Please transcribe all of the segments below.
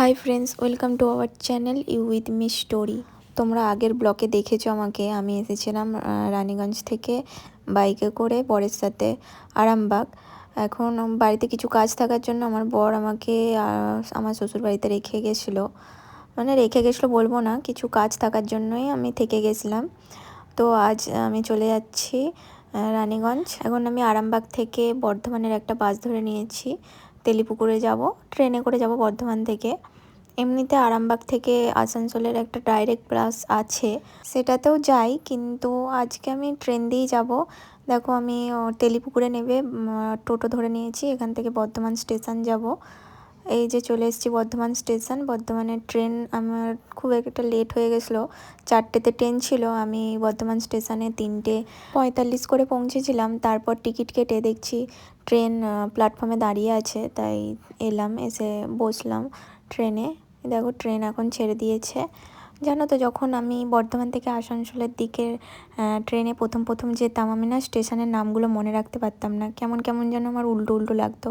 Hi friends welcome to our channel you with me story তোমরা আগের ব্লকে দেখেছ আমাকে, আমি এসেছিলাম রানীগঞ্জ থেকে বাইকে করে বরের সাথে আরামবাগ। এখন বাড়িতে কিছু কাজ থাকার জন্য আমার বর আমাকে আমার শ্বশুর বাড়িতে রেখে গেছিল। মানে রেখে গেছিল বলব না, কিছু কাজ থাকার জন্যই আমি থেকে গেছিলাম। তো আজ আমি চলে যাচ্ছি রানীগঞ্জ। এখন আমি আরামবাগ থেকে বর্ধমানের একটা বাস ধরে নিয়েছি। তেলিপুকুরে যাব, ট্রেনে করে যাব বর্ধমান থেকে। এমনিতে আরামবাগ থেকে আসানসোলের একটা ডাইরেক্ট বাস আছে। সেটাতেও যাই, কিন্তু আজকে আমি ট্রেন দিয়েই যাব। দেখো, আমি তেলিপুকুরে নেবে টোটো ধরে নিয়েছি। এখান থেকে বর্ধমান স্টেশন যাব। এই যে চলে এসেছি বর্ধমান স্টেশন। বর্ধমানের ট্রেন আমার খুব একটা লেট হয়ে গেছিল। চারটেতে ট্রেন ছিল। আমি বর্ধমান স্টেশনে তিনটে পঁয়তাল্লিশ করে পৌঁছেছিলাম। তারপর টিকিট কেটে দেখছি ট্রেন প্ল্যাটফর্মে দাঁড়িয়ে আছে। তাই এলাম, এসে বসলাম ট্রেনে। দেখো ট্রেন এখন ছেড়ে দিয়েছে। জানো তো, যখন আমি বর্ধমান থেকে আসানসোলের দিকে ট্রেনে প্রথম প্রথম যেতাম, আমি না স্টেশনের নামগুলো মনে রাখতে পারতাম না। কেমন কেমন যেন আমার উল্টো উল্টো লাগতো।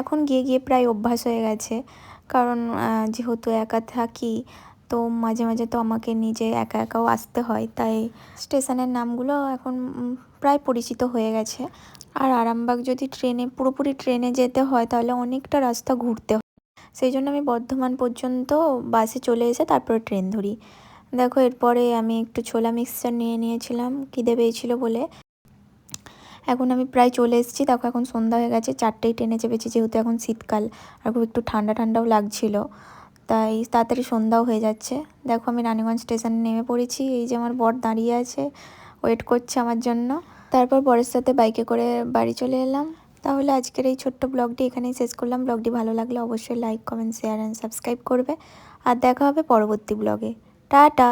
এখন গিয়ে গিয়ে প্রায় অভ্যাস হয়ে গেছে। কারণ যেহেতু একা থাকি, তো মাঝে মাঝে তো আমাকে নিজে একা একাও আসতে হয়। তাই স্টেশনের নামগুলো এখন প্রায় পরিচিত হয়ে গেছে। আর আরামবাগ যদি ট্রেনে, পুরোপুরি ট্রেনে যেতে হয়, তাহলে অনেকটা রাস্তা ঘুরতে সেই জন্য আমি বর্ধমান পর্যন্ত বাসে চলে এসে তারপরে ট্রেন ধরি। দেখো, এরপরে আমি একটু ছোলা মিক্সচার নিয়ে নিয়েছিলাম, খিদে পেয়েছিল বলে। এখন আমি প্রায় চলে এসেছি। দেখো, এখন সন্ধ্যা হয়ে গেছে, চারটেই ট্রেনে চেপেছি, যেহেতু এখন শীতকাল আর খুব একটু ঠান্ডা ঠান্ডাও লাগছিল। তাই তাড়াতাড়ি সন্ধ্যাও হয়ে যাচ্ছে। দেখো, আমি রানীগঞ্জ স্টেশনে নেমে পড়েছি। এই যে আমার বর দাঁড়িয়ে আছে ওয়েট করছে আমার জন্য। তারপর বরের সাথে বাইকে করে বাড়ি চলে এলাম। তাহলে আজকের এই ছোট্ট ব্লগটি এখানেই শেষ করলাম। ব্লগটি ভালো লাগলে অবশ্যই like comment share and subscribe করবে। আর দেখা হবে পরবর্তী ব্লগে। টাটা!